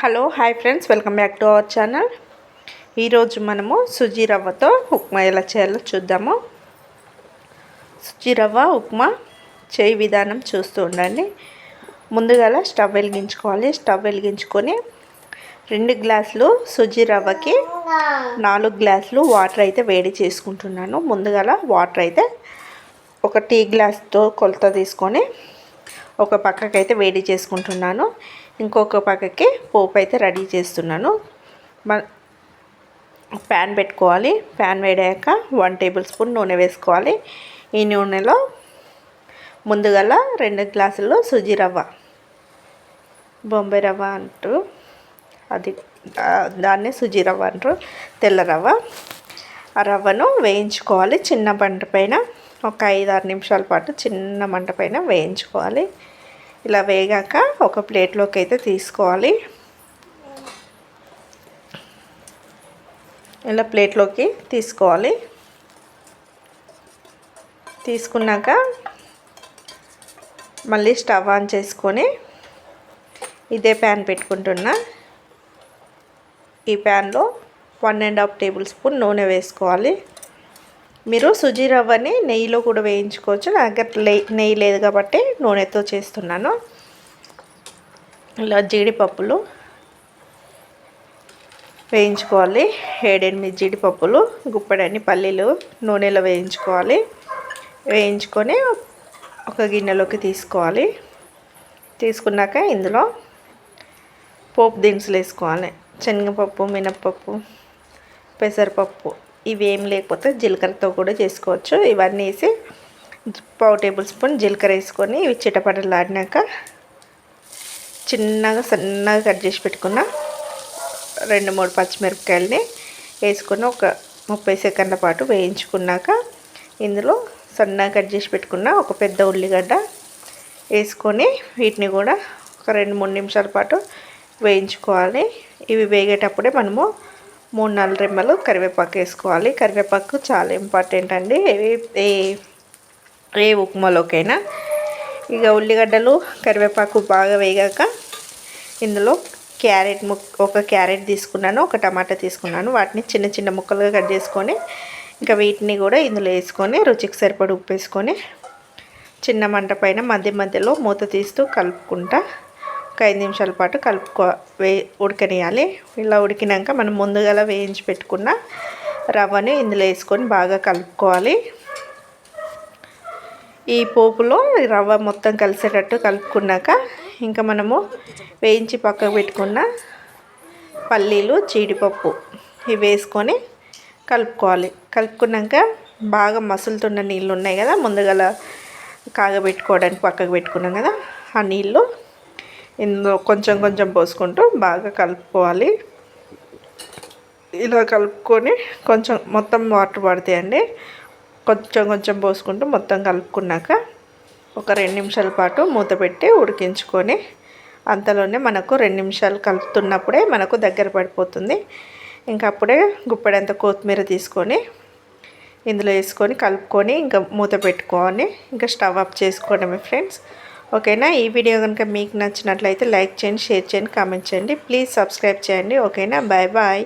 Hello hi friends welcome back to our channel. ఈరోజు మనము సుజీ రవ్వతో ఉప్మా ఎలా చేయాలో చూద్దాము. సుజీ రవ్వ ఉప్మా చేయి విధానం చూస్తూ ఉండండి. ముందుగా స్టవ్ వెలిగించుకోవాలి. స్టవ్ వెలిగించుకొని రెండు గ్లాసులు సుజీ రవ్వకి నాలుగు గ్లాసులు వాటర్ అయితే వేడి చేసుకుంటున్నాను. ముందుగా వాటర్ అయితే ఒక టీ గ్లాస్తో కొలత తీసుకొని ఒక పక్కకైతే వేడి చేసుకుంటున్నాను. ఇంకొక పక్కకి పోపు అయితే రెడీ చేస్తున్నాను. ప్యాన్ పెట్టుకోవాలి. ప్యాన్ వేడాక వన్ టేబుల్ స్పూన్ నూనె వేసుకోవాలి. ఈ నూనెలో ముందుగల రెండు గ్లాసులు సుజీ రవ్వ. బొంబాయి రవ్వ అంటూ అది దాన్నే సుజీ రవ్వ అంటారు. తెల్ల రవ్వ. ఆ రవ్వను వేయించుకోవాలి చిన్న బండ పైన. ఒక ఐదు ఆరు నిమిషాల పాటు చిన్న మంట పైన వేయించుకోవాలి. ఇలా వేగాక ఒక ప్లేట్లోకి అయితే తీసుకోవాలి. ఇలా ప్లేట్లోకి తీసుకోవాలి. తీసుకున్నాక మళ్ళీ స్టవ్ ఆన్ చేసుకొని ఇదే ప్యాన్ పెట్టుకుంటున్నా. ఈ ప్యాన్లో one and half tablespoon నూనె వేసుకోవాలి. మీరు సుజీ రవ్వని నెయ్యిలో కూడా వేయించుకోవచ్చు. నా దగ్గర నెయ్యి లేదు కాబట్టి నూనెతో చేస్తున్నాను. ఇలా జీడిపప్పులు వేయించుకోవాలి. ఏడెనిమిది జీడిపప్పులు గుప్పెడన్ని పల్లీలు నూనెలో వేయించుకోవాలి. వేయించుకొని ఒక గిన్నెలోకి తీసుకోవాలి. తీసుకున్నాక ఇందులో పోపు దినుసులు వేసుకోవాలి. శనగపప్పు మినప్పప్పు పెసరపప్పు ఇవేం లేకపోతే జీలకర్రతో కూడా చేసుకోవచ్చు. ఇవన్నీ వేసి పావు టేబుల్ స్పూన్ జీలకర్ర వేసుకొని ఇవి చిటపటలాడినాక చిన్నగా సన్నగా కట్ చేసి పెట్టుకున్న రెండు మూడు పచ్చిమిరపకాయలని వేసుకొని ఒక ముప్పై సెకండ్ల పాటు వేయించుకున్నాక ఇందులో సన్నగా కట్ చేసి పెట్టుకున్న ఒక పెద్ద ఉల్లిగడ్డ వేసుకొని వీటిని కూడా ఒక రెండు మూడు నిమిషాల పాటు వేయించుకోవాలి. ఇవి వేగేటప్పుడే మనము మూడు నాలుగు రెమ్మలు కరివేపాకు వేసుకోవాలి. కరివేపాకు చాలా ఇంపార్టెంట్ అండి. ఏ ఏ ఉప్మాలోకైనా. ఇక ఉల్లిగడ్డలు కరివేపాకు బాగా వేగాక ఇందులో క్యారెట్ ముక్ ఒక క్యారెట్ తీసుకున్నాను ఒక టమాటా తీసుకున్నాను. వాటిని చిన్న చిన్న ముక్కలుగా కట్ చేసుకొని ఇంకా వీటిని కూడా ఇందులో వేసుకొని రుచికి సరిపడి ఉప్పు వేసుకొని చిన్న మంట పైన మధ్య మధ్యలో మూత తీస్తూ కలుపుకుంటా ఒక ఐదు నిమిషాల పాటు కలుపుకో వే ఉడకనియాలి ఇలా ఉడికినాక మనం ముందుగా వేయించి పెట్టుకున్న రవ్వని ఇందులో వేసుకొని బాగా కలుపుకోవాలి. ఈ పోపులో రవ్వ మొత్తం కలిసేటట్టు కలుపుకున్నాక ఇంకా మనము వేయించి పక్కకు పెట్టుకున్న పల్లీలు జీడిపప్పు ఇవి వేసుకొని కలుపుకోవాలి. కలుపుకున్నాక బాగా మసులుతున్న నీళ్ళు ఉన్నాయి కదా ముందుగా కాగబెట్టుకోవడానికి పక్కకు పెట్టుకున్నాం కదా ఆ నీళ్ళు ఇందులో కొంచెం కొంచెం పోసుకుంటూ బాగా కలుపుకోవాలి. ఇలా కలుపుకొని కొంచెం మొత్తం వాటర్ పడతాయండి. కొంచెం కొంచెం పోసుకుంటూ మొత్తం కలుపుకున్నాక ఒక రెండు నిమిషాల పాటు మూత పెట్టి ఉడికించుకొని అంతలోనే మనకు రెండు నిమిషాలు కలుపుతున్నప్పుడే మనకు దగ్గర పడిపోతుంది. ఇంకా అప్పుడే గుప్పెడంత కొత్తిమీర తీసుకొని ఇందులో వేసుకొని కలుపుకొని ఇంకా మూత పెట్టుకొని ఇంకా స్టవ్ ఆఫ్ చేసుకోవడమే ఫ్రెండ్స్. ఓకేనా? ఈ వీడియో కనుక మీకు నచ్చినట్లయితే లైక్ చేయండి షేర్ చేయండి కామెంట్ చేయండి. ప్లీజ్ సబ్స్క్రైబ్ చేయండి. ఓకేనా? Bye bye.